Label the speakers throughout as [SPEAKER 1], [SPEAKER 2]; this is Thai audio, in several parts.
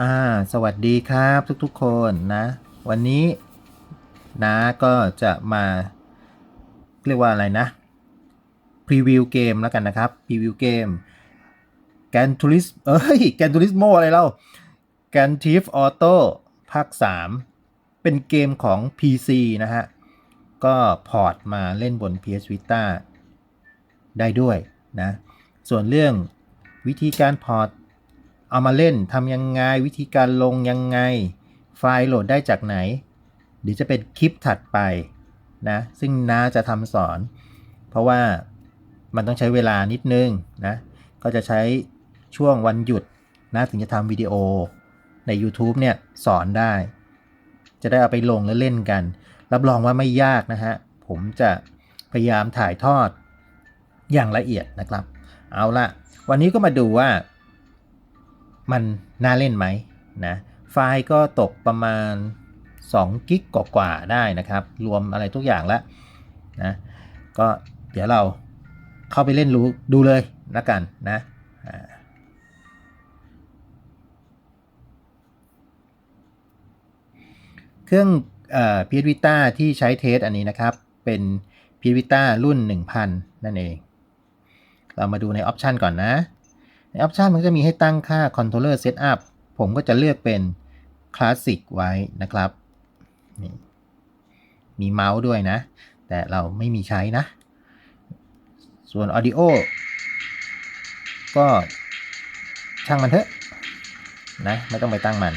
[SPEAKER 1] อ่า สวัสดีครับทุกๆคนนะ วันนี้น้าก็จะมาเรียกว่าอะไรนะพรีวิวเกมแล้วกันนะครับพรีวิวเกมแกนทูริสเอ้ยแกนทูริสโมอะไรเล่าแกนทีฟออโต้ภาค 3 เป็นเกมของ PC นะฮะ ก็พอร์ตมาเล่นบน PS Vita ได้ด้วยนะ ส่วนเรื่องวิธีการพอร์ต เอามาเล่นทำยังไงวิธีการลงยังไง ไฟล์โหลดได้จากไหนเดี๋ยวจะเป็นคลิปถัดไปนะซึ่งน้าจะทำสอน เพราะว่ามันต้องใช้เวลานิดนึงนะก็จะใช้ช่วงวันหยุดนะถึงจะทำวิดีโอใน YouTube เนี่ยสอนได้ จะได้เอาไปลงแล้วเล่นกัน รับรองว่าไม่ยากนะฮะ ผมจะพยายามถ่ายทอดอย่างละเอียดนะครับ เอาละวันนี้ก็มาดูว่า มันน่าเล่นไหมนะไฟล์ก็ตกประมาณ2กิกกว่าๆได้นะครับ รวมอะไรทุกอย่างแล้วนะก็เดี๋ยวเราเข้าไปเล่นรู้ดูเลยละกันนะเครื่องเอ่อ PS Vita ที่ใช้เทสอันนี้นะครับ เป็น PS Vita รุ่น 1000 นั่นเอง เรามาดูในออปชันก่อนนะ ในออปชันมันจะมีให้ตั้งค่า controller setup ผมก็จะเลือกเป็น classic ไว้นะครับ มีเมาส์ด้วยนะ แต่เราไม่มีใช้นะ ส่วน audio ก็ช่างมันเถอะนะไม่ต้องไปตั้งมัน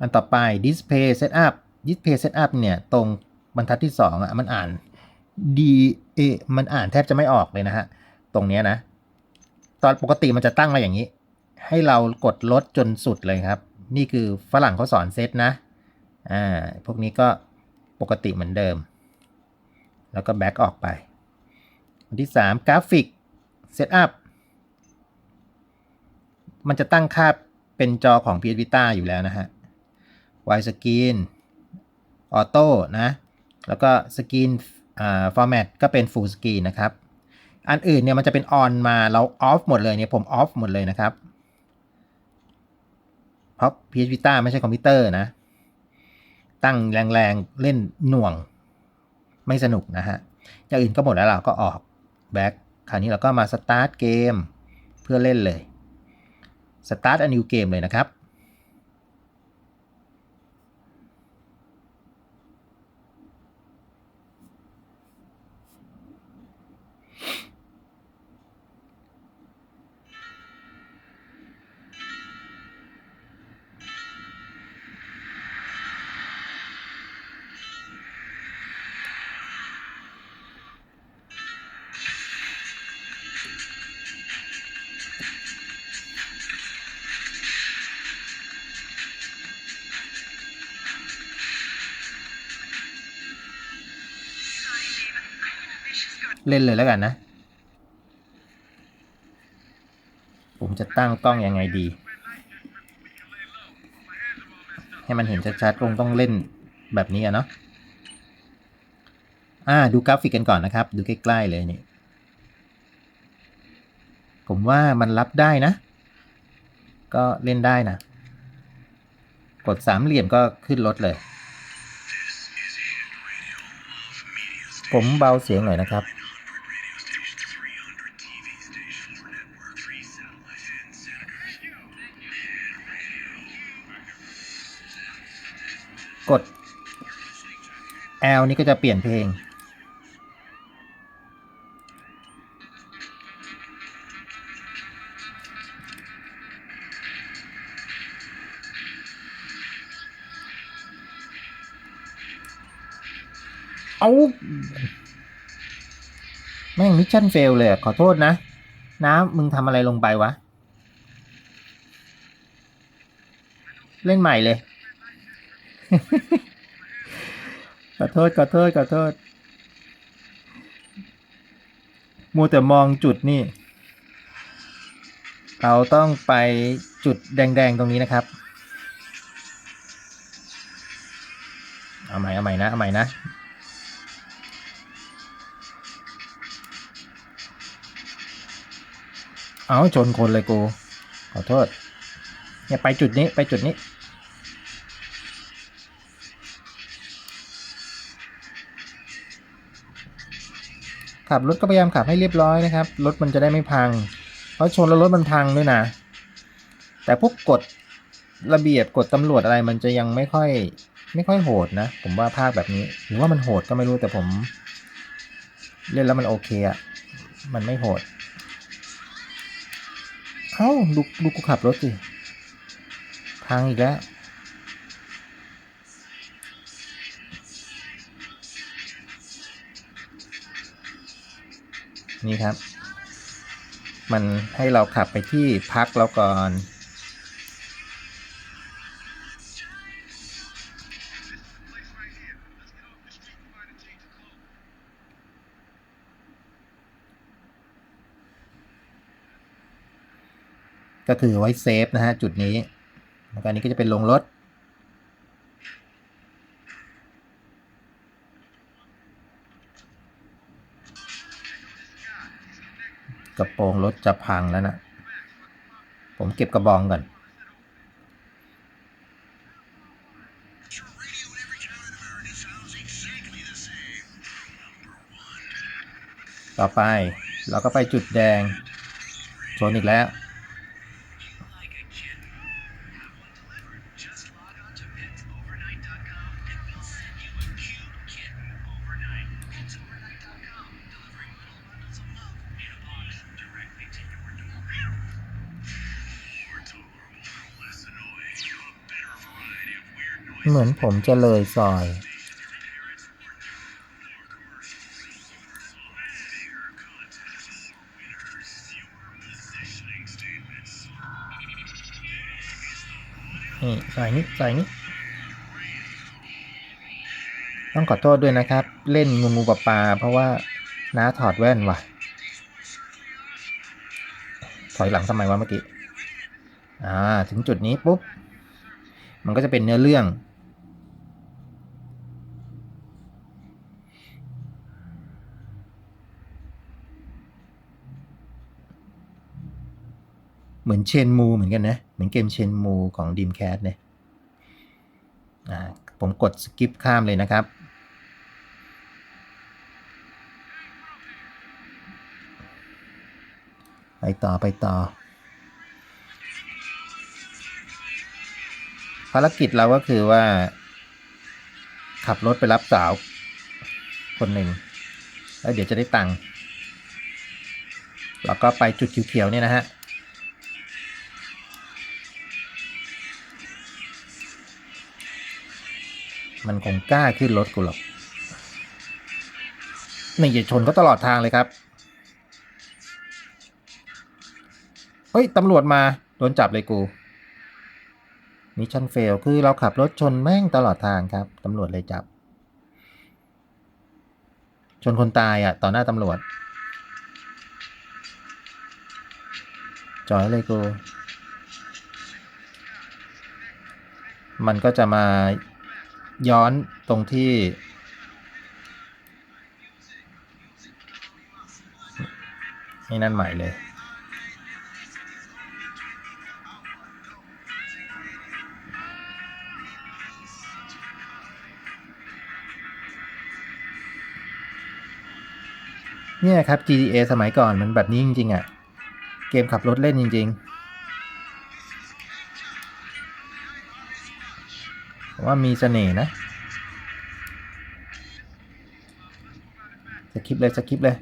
[SPEAKER 1] อันต่อไป display setup display setup เนี่ย ตรงบรรทัดที่ 2อะมันอ่าน D A มันอ่านแทบจะไม่ออกเลยนะฮะ ตรงเนี้ยนะ ตอนปกติมันจะตั้งมาอย่างนี้ ให้เรากดลดจนสุดเลยครับ นี่คือฝรั่งเขาสอนเซตนะ อ่า พวกนี้ก็ปกติเหมือนเดิม แล้วก็แบ็กออกไปอันที่ 3 กราฟิกเซตอัพมันจะตั้งค่าเป็นจอของ PS Vita อยู่แล้วนะฮะ Wide Screen Auto นะ แล้วก็สกรีนอ่า format ก็เป็น full screen นะครับ อันอื่นเนี่ยมันจะเป็น on มาเราออฟหมดเลยเนี่ยผมออฟหมดเลยนะครับ เพราะ PS Vita ไม่ใช่คอมพิวเตอร์นะ ตั้งแรงๆ เล่นหน่วง ไม่สนุกนะฮะ อย่างอื่นก็หมดแล้วเราก็ออก back คราวนี้เราก็มา start เกมเพื่อเล่นเลย start a new game เลยนะครับ เล่นเลยแล้วกันนะ ผมจะตั้งกล้องยังไงดี ให้มันเห็นชัดๆคงต้องเล่นแบบนี้อะเนาะอ่าดูกราฟิกกันก่อนนะครับ ดูใกล้ๆเลยนี่ผมว่ามันรับได้นะ ก็เล่นได้นะ กดสามเหลี่ยมก็ขึ้นรถเลย ผมเบาเสียงหน่อยนะครับ กด L นี่ก็จะเปลี่ยนเพลง เอาแม่งมิชชั่นเฟลเลยขอโทษนะ น้ำมึงทำอะไรลงไปวะ เล่นใหม่เลย ขอโทษขอโทษขอโทษมัวแต่มองจุดนี่ เราต้องไปจุดแดง ๆ ตรงนี้นะครับ เอาใหม่เอาใหม่นะ เอาใหม่นะ เอาชนคนเลยกู ขอโทษ เนี่ยไปจุดนี้ไปจุดนี้ ขับรถก็พยายามขับให้เรียบร้อยนะครับ รถมันจะได้ไม่พัง เพราะชนแล้วรถมันพังด้วยนะ แต่พวกกฎระเบียบกฎตำรวจอะไรมันจะยังไม่ค่อย ไม่ค่อยโหดนะ ผมว่าภาคแบบนี้ หรือว่ามันโหดก็ไม่รู้แต่ผม เล่นแล้วมันโอเคอะมันไม่โหดเอ้าดูดูกูขับรถสิพังอีกแล้ว นี่ครับ มันให้เราขับไปที่พักเราก่อน ก็คือไว้เซฟนะฮะจุดนี้แล้วก็นนี้ก็จะเป็นลงรถ กระโปรงรถจะพังแล้วนะ ผมเก็บกระบองก่อน ต่อไปเราก็ไปจุดแดงชนอีกแล้ว เหมือนผมจะเลยซอย นี่ใส่นี้ใส่นี้ ต้องขอโทษด้วยนะครับ เล่นงูงูปลาปลาเพราะว่าน้าถอดแว่นว่ะ ถอยหลังทำไมวะเมื่อกี้ อ่า ถึงจุดนี้ปุ๊บ มันก็จะเป็นเนื้อเรื่อง เหมือนเชนมูเหมือนกันนะ เหมือนเกมเชนมูของดีมแคสเนี่ยผมกดสกิปข้ามเลยนะครับ ไปต่อไปต่อ ภารกิจเราก็คือว่า ขับรถไปรับสาว คนหนึ่ง แล้วเดี๋ยวจะได้ตังค์แล้วก็ไปจุดเขียวๆเนี่ยนะฮะ มันคงกล้าขึ้นรถกูหรอก นี่อย่าชนก็ตลอดทางเลยครับ เฮ้ย ตำรวจมา โดนจับเลยกู มิชชั่นเฟล คือเราขับรถชนแม่งตลอดทางครับ ตำรวจเลยจับ ชนคนตายอะ ต่อหน้าตำรวจ จอยเลยกู มันก็จะมา ย้อนตรงที่ นี่นั่นใหม่เลย เนี่ยครับ GTA สมัยก่อนมันแบบนี้จริง ๆอะ เกมขับรถเล่นจริง ๆ ว่ามีเสน่ห์นะสคริปเลยสคริปเลย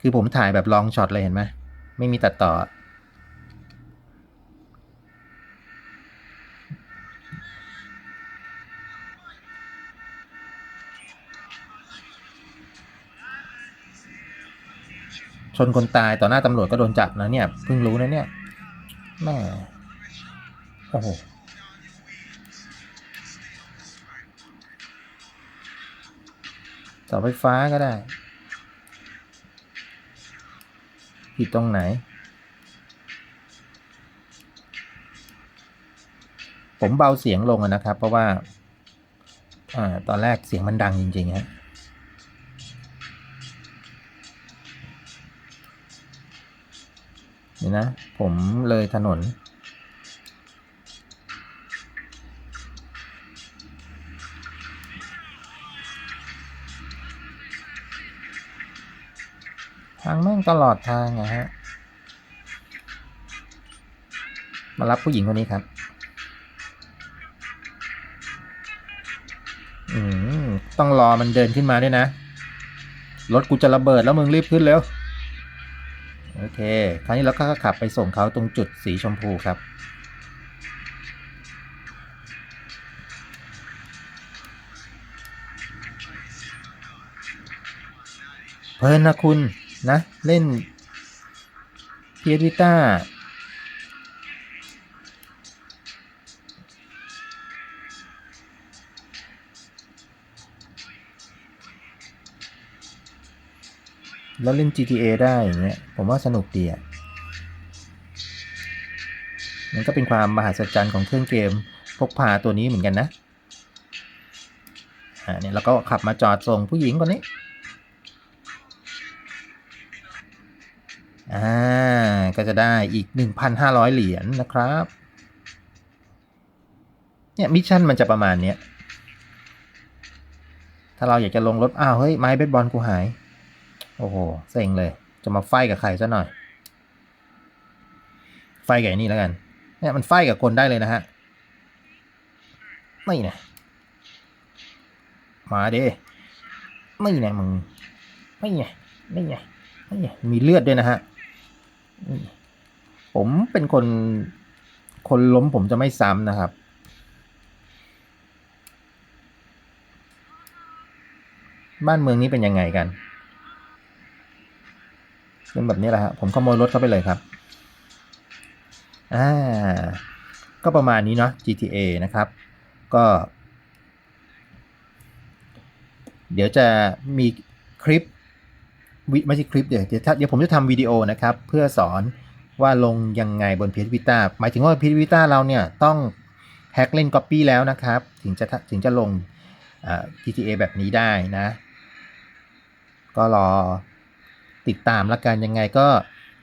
[SPEAKER 1] คือผมถ่ายแบบลองช็อตเลยเห็นไหมไม่มีตัดต่อ ชนคนตายต่อหน้าตำรวจก็โดนจับนะเนี่ย เพิ่งรู้นะเนี่ย แม่โอ้โหเสาไฟฟ้าก็ได้ผิดตรงไหน ผมเบาเสียงลงนะครับ เพราะว่าอ่าตอนแรกเสียงมันดังจริงๆฮะี๋ยวนะ ผมเลยถนน ทางแม่งตลอดทางนะฮะ มารับผู้หญิงคนนี้ครับ อืม ต้องรอมันเดินขึ้นมาด้วยนะ รถกูจะระเบิดแล้วมึงรีบขึ้นเร็ว โอเค คราวนี้เราก็ขับไปส่งเขาตรงจุดสีชมพูครับ เพลินนะคุณนะ เล่นเพียริต้า แล้วเล่น GTA ได้อย่างเงี้ยผมว่าสนุกดีอะมันก็เป็นความมหัศจรรย์ของเครื่องเกมพกพาตัวนี้เหมือนกันนะอ่าเนี่ยเราก็ขับมาจอดส่งผู้หญิงคนนี้อ่าก็จะได้อีก 1,500 เหรียญนะครับเนี่ยมิชชั่นมันจะประมาณเนี้ยถ้าเราอยากจะลงรถอ้าวเฮ้ยไม้เบสบอลกูหาย โอ้โห เซ็งเลย จะมาไฟกับใครซะหน่อย ไฟกับนี่แล้วกัน เนี่ยมันไฟกับคนได้เลยนะฮะ ไม่นะมาเดิไม่ไงมึง ไม่ไงไม่ไงไม่ไงมีเลือดด้วยนะฮะ ผมเป็นคน คนล้มผมจะไม่ซ้ำนะครับบ้านเมืองนี้เป็นยังไงกัน เป็นแบบนี้แหละฮะผมขโมยรถเข้าไปเลยครับอ่าก็ประมาณนี้เนาะ GTA นะครับ ก็ เดี๋ยวจะมีคลิปวิไม่ใช่คลิปเดี๋ยวเดี๋ยวถ้าเดี๋ยวผมจะทำวิดีโอนะครับ เพื่อสอนว่าลงยังไงบน PS Vita หมายถึงว่า PS Vita เราเนี่ยต้องแฮกเล่น Copy แล้วนะครับ ถึงจะถึงจะลง GTA แบบนี้ได้นะ ก็รอ ติดตามละกันยังไงก็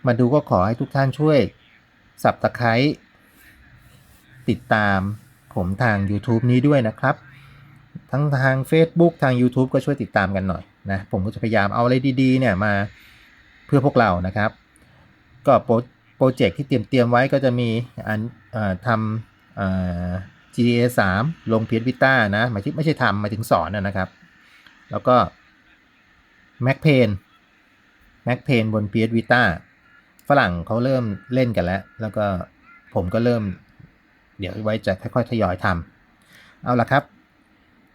[SPEAKER 1] มาดูก็ขอให้ทุกท่านช่วยสับตะไคร้ติดตามผมทาง YouTube นี้ด้วยนะครับ ทั้งทาง Facebook ทาง YouTube ก็ช่วยติดตามกันหน่อยนะผมก็จะพยายามเอาอะไรดีๆเนี่ยมาเพื่อพวกเรานะครับ ก็โปรโปรเจกต์ที่เตรียมเตรียมไว้ก็จะมีอันอทำเอ่อ GTA 3 ลง PS Vita นะหมายถึงไม่ใช่ทำหมายถึงสอนนะครับ แล้วก็ Mac Pain Mac Pain บน PS Vita ฝรั่งเขาเริ่มเล่นกันแล้ว แล้วก็ผมก็เริ่ม เดี๋ยวไว้จะค่อยๆทยอยทำเอาละครับ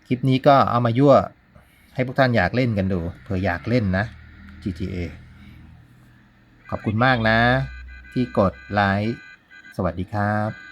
[SPEAKER 1] คลิปนี้ก็เอามายั่วให้พวกท่านอยากเล่นกันดูเผื่ออยากเล่นนะ GTA ขอบคุณมากนะ ที่กดไลค์สวัสดีครับ